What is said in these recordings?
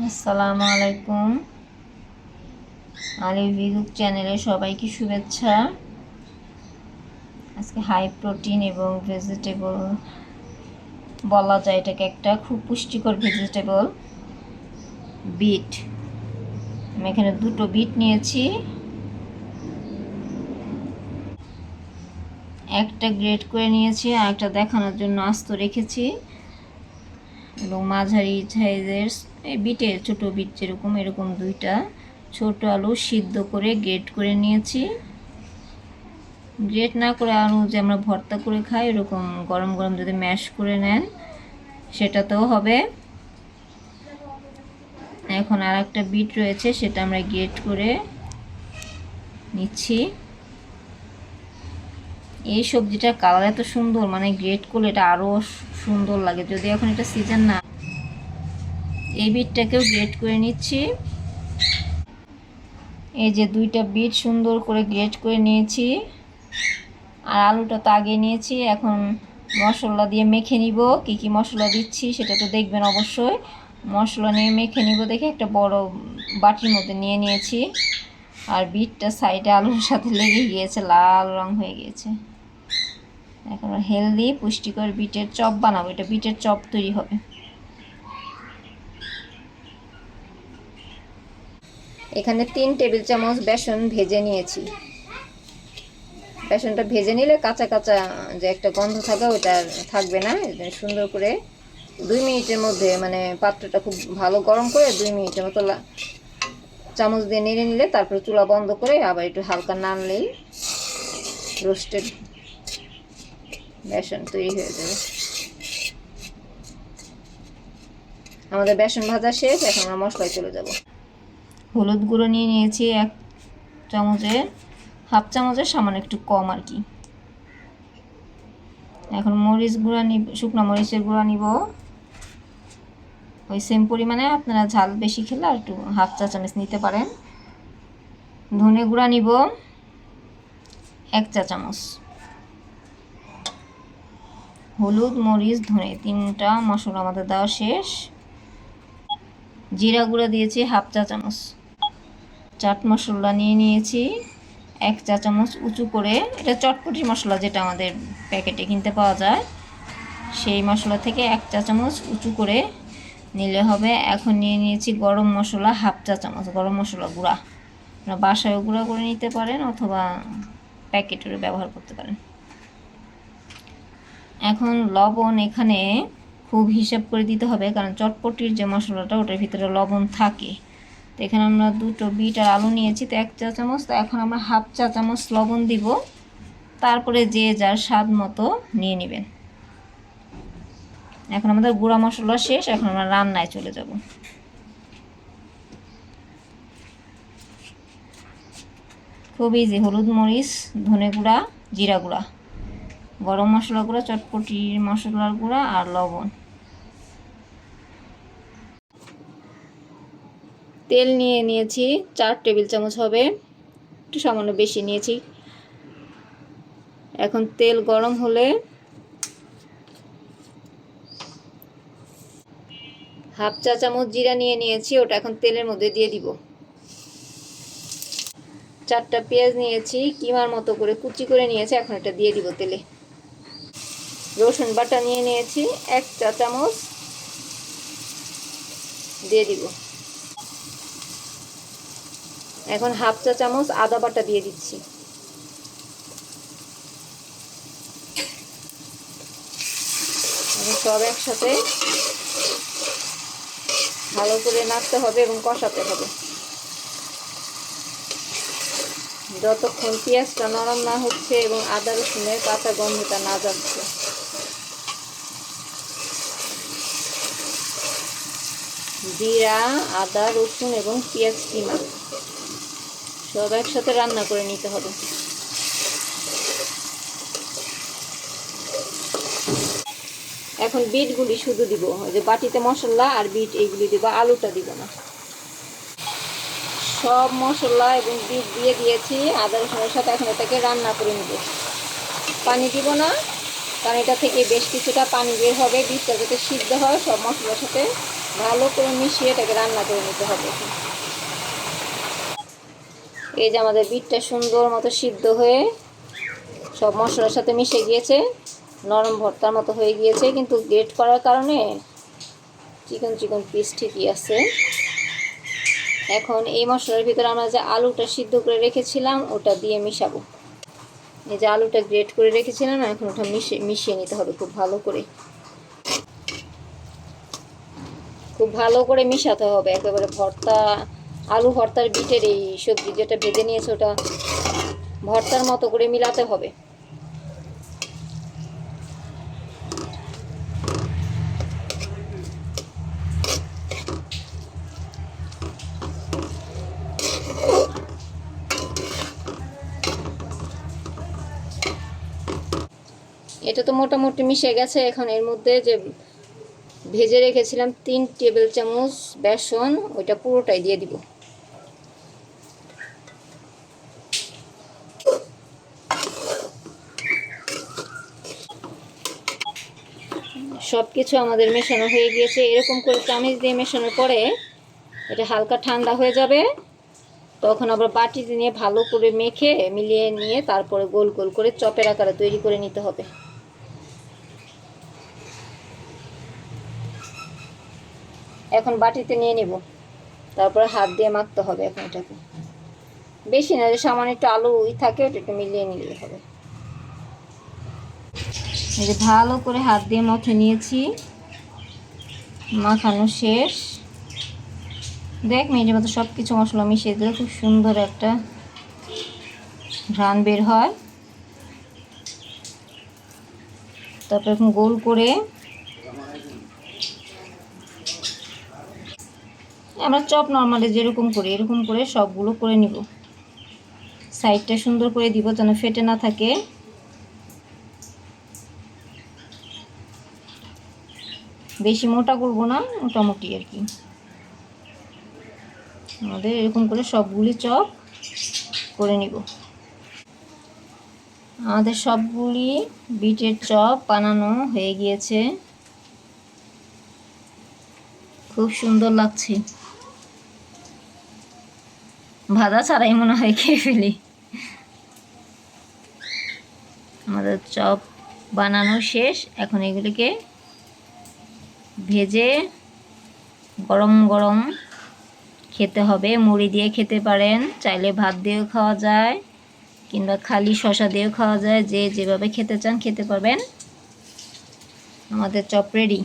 আসসালামু আলাইকুম। আলি ভিগুক চ্যানেলে সবাইকে শুভেচ্ছা। আজকে হাই প্রোটিন এবং ভেজিটেবল বলা যায় এটাকে একটা খুব পুষ্টিকর ভেজিটেবল। বিট। আমি এখানে দুটো বিট নিয়েছি। একটা গ্রেড করে নিয়েছি আর একটা দেখানোর জন্য আস্ত রেখেছি। এবং মাঝারি সাইজের এই বিটের ছোটো বিট যেরকম, এরকম দুইটা। ছোট আলু সিদ্ধ করে গ্রেট করে নিয়েছি। গ্রেট না করে আলু যে আমরা ভর্তা করে খাই, এরকম গরম গরম যদি ম্যাশ করে নেন, সেটাতেও হবে। এখন আর একটা বিট রয়েছে, সেটা আমরা গ্রেট করে নিচ্ছি। এই সবজিটার কালার এত সুন্দর মানে গ্রেট করলে এটা আরও সুন্দর লাগে। যদি এখন এটা সিজন না এই বিটটাকেও গ্রেট করে নিচ্ছি। এই যে দুইটা বিট সুন্দর করে গ্রেট করে নিয়েছি। আর আলুটা তো আগে নিয়েছি, এখন মশলা দিয়ে মেখে নিব। কি কি মশলা দিচ্ছি সেটা তো দেখবেন অবশ্যই। মশলা নিয়ে মেখে নিব দেখে একটা বড় বাটির মধ্যে নিয়ে নিয়েছি। আর বিটটা সাইডে আলুর সাথে লেগে গিয়েছে, লাল রং হয়ে গিয়েছে। এখন হেলদি পুষ্টিকর বিটের চপ বানাবো, এটা বিটের চপ তৈরি হবে। এখানে তিন টেবিল চামচ বেসন ভেজে নিয়েছি। বেসনটা ভেজে নিলে কাঁচা কাঁচা যে একটা গন্ধ থাকে ওটা থাকবে না। সুন্দর করে দুই মিনিটের মধ্যে মানে পাত্রটা খুব ভালো গরম করে দুই মিনিটের মতো চামচ দিয়ে নেড়ে নিলে তারপরে চুলা বন্ধ করে আবার একটু হালকা নাড়লেই রোস্টেড বেসন তৈরি হয়ে যাবে। আমাদের বেসন ভাজা শেষ, এখন আমরা মশলায় চলে যাব। হলুদ গুঁড়ো নিয়ে নিয়েছি এক চামচে হাফ চামচের, সামান্য একটু কম আর কি। এখন মরিচ গুঁড়া নিব, শুকনো মরিচের গুঁড়া নিব। ওই সেম পরিমাণে আপনারা ঝাল বেশি খেলে আর একটু হাফ চা চামচ নিতে পারেন। ধনে গুঁড়া নিব, এক চা চামচ। হলুদ, মরিচ, ধনে, তিনটা মশলা আমাদের দেওয়া শেষ। জিরা গুঁড়া দিয়েছি হাফ চা চামচ। চাট মশলা নিয়ে নিয়েছি। এক চা চামচ উঁচু করে। এটা চটপটি মশলা যেটা আমাদের প্যাকেটে কিনতে পাওয়া যায়। সেই মশলা থেকে এক চা চামচ উঁচু করে নিলে হবে। এখন নিয়ে নিয়েছি গরম মশলা হাফ চা চামচ গরম মশলা গুঁড়া। আপনারা বাসায়ও গুঁড়া করে নিতে পারেন অথবা প্যাকেটেরও ব্যবহার করতে পারেন। এখন লবণ এখানে খুব হিসাব করে দিতে হবে, কারণ চটপটির যে মশলাটা, ওটার ভিতরে লবণ থাকে। এখানে আমরা দুটো বিট আর আলু নিয়েছি, তো এক চা চামচ, তো এখন আমরা হাফ চা চামচ লবণ দিব। তারপরে যে যার স্বাদ মতো নিয়ে নেবেন। এখন আমাদের গুঁড়া মশলা শেষ, এখন আমরা রান্নায় চলে যাব। খুব ইজি হলুদ মরিচ, ধনে গুঁড়া, জিরা গুঁড়া, গরম মশলা গুঁড়া, চটপটির মশলার গুঁড়া আর লবণ। তেল নিয়ে নিয়েছি, চার টেবিল চামচ হবে, একটু সামান্য বেশি নিয়েছি। এখন তেল গরম হলে হাফ চা চামচ জিরা নিয়ে নিয়েছি, ওটা এখন তেলের মধ্যে দিয়ে দিব। চারটা পেঁয়াজ নিয়েছি, কিমার মতো করে কুচি করে নিয়েছি, এখন এটা দিয়ে দিব তেলে। রসুন বাটা নিয়ে নিয়েছি, এক চা চামচ দিয়ে দিব। এখন হাফ চা চামচ আদা বাটা দিয়ে দিচ্ছি। সব একসাথে ভালো করে নাড়তে হবে এবং কষাতে হবে। যতক্ষণ পেঁয়াজটা নরম না হচ্ছে এবং আদা রসুনের কাঁচা গন্ধটা না যাচ্ছে। জিরা, আদা, রসুন এবং পেঁয়াজ কিমা। সব একসাথে রান্না করে নিতে হবে। এখন বিটগুলি শুধু দিব যে বাটিতে মশলা আর বিট, এইগুলি দিব, আলুটা দিব না। সব মশলা এবং বিট দিয়ে দিয়েছি, আদা রসুনের সাথে এখন এটাকে রান্না করে নেব। পানি দিব না, কারণ এটা থেকে বেশ কিছুটা পানি বের হবে, বিটটা যাতে সিদ্ধ হয়, সব মশলার সাথে ভালো করে মিশিয়ে এটাকে রান্না করে নিতে হবে। এই যে আমাদের বিটটা সুন্দর মতো সিদ্ধ হয়ে সব মশলার সাথে মিশে গিয়েছে। নরম ভর্তার মতো হয়ে গিয়েছে, কিন্তু গ্রেট করার কারণে চিকন চিকন পিস ঠিকই আছে। এখন এই মশলার ভিতরে আমরা যে আলুটা সিদ্ধ করে রেখেছিলাম, ওটা দিয়ে মিশাবো। এই যে আলুটা গ্রেট করে রেখেছিলাম, এখন ওটা মিশিয়ে মিশিয়ে নিতে হবে খুব ভালো করে। খুব ভালো করে মিশাতে হবে, একেবারে ভর্তা আলু ভর্তার বিটের এই সবজি যেটা ভেজে নিয়েছে ওটা ভর্তার মতো করে মিলাতে হবে। এটা তো মোটামুটি মিশে গেছে। এখন এর মধ্যে যে ভেজে রেখেছিলাম তিন টেবিল চামচ বেসন, ওইটা পুরোটাই দিয়ে দিব। সব কিছু আমাদের মেশানো হয়ে গিয়েছে। এরকম করে চামিচ দিয়ে মেশানোর পরে এটা হালকা ঠান্ডা হয়ে যাবে। তখন আবার বাটিতে নিয়ে ভালো করে মেখে মিলিয়ে নিয়ে তারপরে গোল গোল করে চপের আকারে তৈরি করে নিতে হবে। এখন বাটিতে নিয়ে নিব। তারপরে হাত দিয়ে মাখতে হবে এখন এটাকে। বেশি না, যে সামান্য একটু আলু থাকে, ওটা একটু মিলিয়ে নিলে হবে। এই যে ভালো করে হাত দিয়ে মথে নিয়েছি। মাখানো শেষ। দেখ মিনিটের মতো সব কিছু মশলা মিশিয়ে দিলে, খুব সুন্দর একটা ঘ্রাণ বের হয়। তারপর এখন গোল করে আমরা চপ নর্মালি যেরকম করি, এরকম করে সবগুলো করে নিব। সাইডটা সুন্দর করে দিব যেন ফেটে না থাকে। বেশি মোটা করব না, মোটামুটি আর কি। আমাদের এরকম করে সবগুলি চপ করে নিব। আমাদের সবগুলি বিটের চপ বানানো হয়ে গিয়েছে। খুব সুন্দর লাগছে। ভাজা ছাড়াই মনে হয় খেয়ে ফেলি। আমাদের চপ বানানো শেষ, এখন এগুলিকে ভেজে গরম গরম খেতে হবে। মুড়ি দিয়ে খেতে পারেন। চাইলে ভাত দিয়েও খাওয়া যায় কিংবা খালি শশা দিয়েও খাওয়া যায়। যে যেভাবে খেতে চান খেতে পারবেন। আমাদের চপ রেডি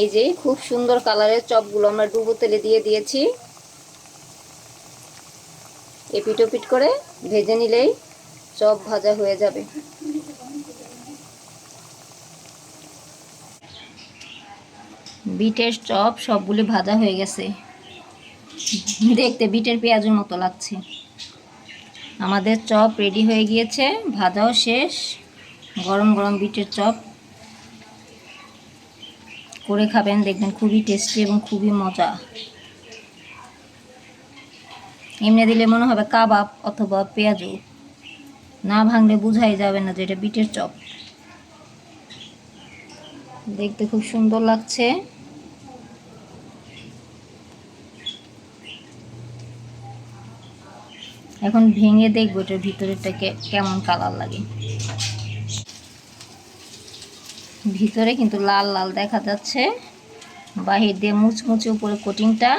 এই যে খুব সুন্দর কালারের চপগুলো আমরা ডুবো তেলে দিয়ে দিয়েছি। এপিট ওপিট করে ভেজে নিলেই চপ ভাজা হয়ে যাবে। বিটের চপ সবগুলি ভাজা হয়ে গেছে। দেখতে বিটের পেঁয়াজের মতো লাগছে। আমাদের চপ রেডি হয়ে গিয়েছে, ভাজাও শেষ। গরম গরম বিটের চপ করে খাবেন, দেখবেন খুবই টেস্টি এবং খুবই মজা। এমনি দিলে মনে হবে কাবাব অথবা পেঁয়াজু। না ভাঙলে বুঝাই যাবে না যে এটা বিটের চপ। দেখতে খুব সুন্দর লাগছে। এখন ভেঙে দেখব এটার ভিতরেটাকে কেমন কালার লাগে। ভিতরে কিন্তু লাল লাল দেখা যাচ্ছে। বাহির দিয়ে মুচমুচে উপরে কোটিংটা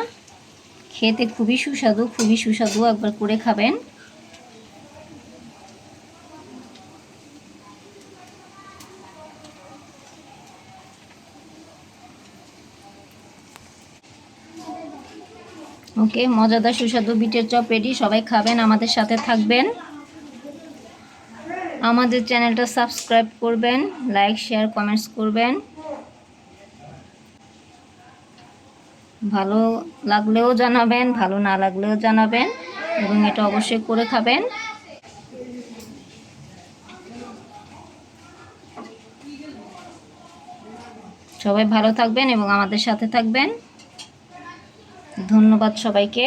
খেতে খুবই সুস্বাদু খুবই সুস্বাদু একবার করে খাবেন। ওকে, মজাদার সুস্বাদু বিটের চপ রেডি সবাই খাবেন, আমাদের সাথে থাকবেন। আমাদের চ্যানেলটা সাবস্ক্রাইব করবেন লাইক শেয়ার কমেন্টস করবেন। ভালো লাগলেও জানাবেন, ভালো না লাগলেও জানাবেন এবং এটা অবশ্যই করে খাবেন। সবাই ভালো থাকবেন এবং আমাদের সাথে থাকবেন। ধন্যবাদ সবাইকে।